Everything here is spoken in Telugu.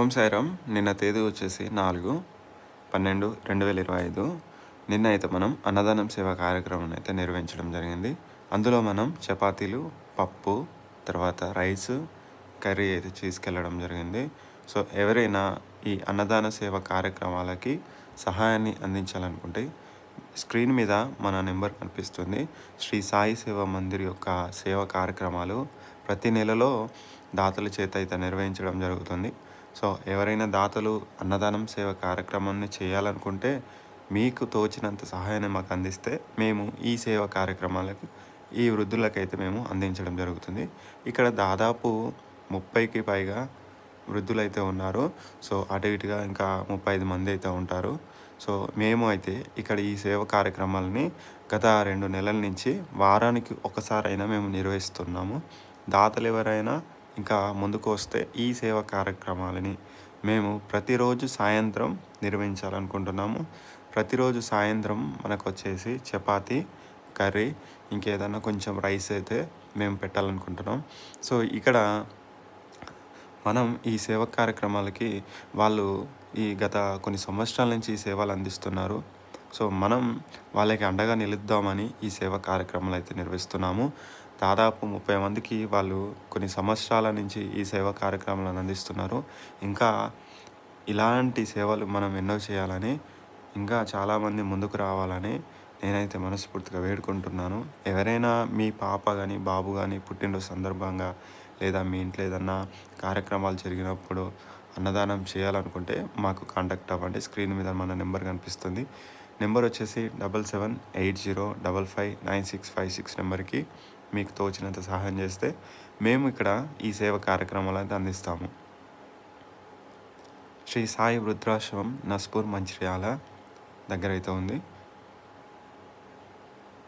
ఓం సాయిరామ్. నిన్న తేదీ వచ్చేసి నాలుగు పన్నెండు రెండు వేల ఇరవై ఐదు. నిన్న అయితే మనం అన్నదానం సేవ కార్యక్రమం అయితే నిర్వహించడం జరిగింది. అందులో మనం చపాతీలు పప్పు తర్వాత రైస్ కర్రీ అయితే తీసుకెళ్ళడం జరిగింది. సో ఎవరైనా ఈ అన్నదాన సేవ కార్యక్రమాలకి సహాయాన్ని అందించాలనుకుంటే స్క్రీన్ మీద మన నెంబర్ కనిపిస్తుంది. శ్రీ సాయి సేవ మందిర్ యొక్క సేవ కార్యక్రమాలు ప్రతి నెలలో దాతల చేత అయితే నిర్వహించడం జరుగుతుంది. సో ఎవరైనా దాతలు అన్నదానం సేవ కార్యక్రమాన్ని చేయాలనుకుంటే మీకు తోచినంత సహాయాన్ని మాకు అందిస్తే మేము ఈ సేవ కార్యక్రమాలకు ఈ వృద్ధులకైతే మేము అందించడం జరుగుతుంది. ఇక్కడ దాదాపు ముప్పైకి పైగా వృద్ధులైతే ఉన్నారు. సో అటు ఇటుగా ఇంకా ముప్పై ఐదు మంది అయితే ఉంటారు. సో మేము అయితే ఇక్కడ ఈ సేవ కార్యక్రమాలని గత రెండు నెలల నుంచి వారానికి ఒకసారైనా మేము నిర్వహిస్తున్నాము. దాతలు ఎవరైనా ఇంకా ముందుకు వస్తే ఈ సేవ కార్యక్రమాలని మేము ప్రతిరోజు సాయంత్రం నిర్వహించాలనుకుంటున్నాము. ప్రతిరోజు సాయంత్రం మనకు వచ్చేసి చపాతి కర్రీ ఇంకేదన్నా కొంచెం రైస్ అయితే మేము పెట్టాలనుకుంటున్నాం. సో ఇక్కడ మనం ఈ సేవ కార్యక్రమాలకి వాళ్ళు ఈ గత కొన్ని సంవత్సరాల నుంచి ఈ సేవలు అందిస్తున్నారు. సో మనం వాళ్ళకి అండగా నిలుద్దామని ఈ సేవా కార్యక్రమాలు అయితే నిర్వహిస్తున్నాము. దాదాపు ముప్పై మందికి వాళ్ళు కొన్ని సంవత్సరాల నుంచి ఈ సేవా కార్యక్రమాలను అందిస్తున్నారు. ఇంకా ఇలాంటి సేవలు మనం ఎన్నో చేయాలని ఇంకా చాలామంది ముందుకు రావాలని నేనైతే మనస్ఫూర్తిగా వేడుకుంటున్నాను. ఎవరైనా మీ పాప కానీ బాబు కానీ పుట్టినరోజు సందర్భంగా లేదా మీ ఇంట్లో ఏదన్నా కార్యక్రమాలు జరిగినప్పుడు అన్నదానం చేయాలనుకుంటే మాకు కాంటాక్ట్ అవ్వండి. స్క్రీన్ మీద మన నెంబర్ కనిపిస్తుంది. నెంబర్ వచ్చేసి double seven eight zero double five nine six five six నెంబర్కి మీకు తోచినంత సహాయం చేస్తే మేము ఇక్కడ ఈ సేవ కార్యక్రమాలైతే అందిస్తాము. శ్రీ సాయి వృద్ధాశ్రమం నస్పూర్ మంచిర్యాల దగ్గర అయితే ఉంది.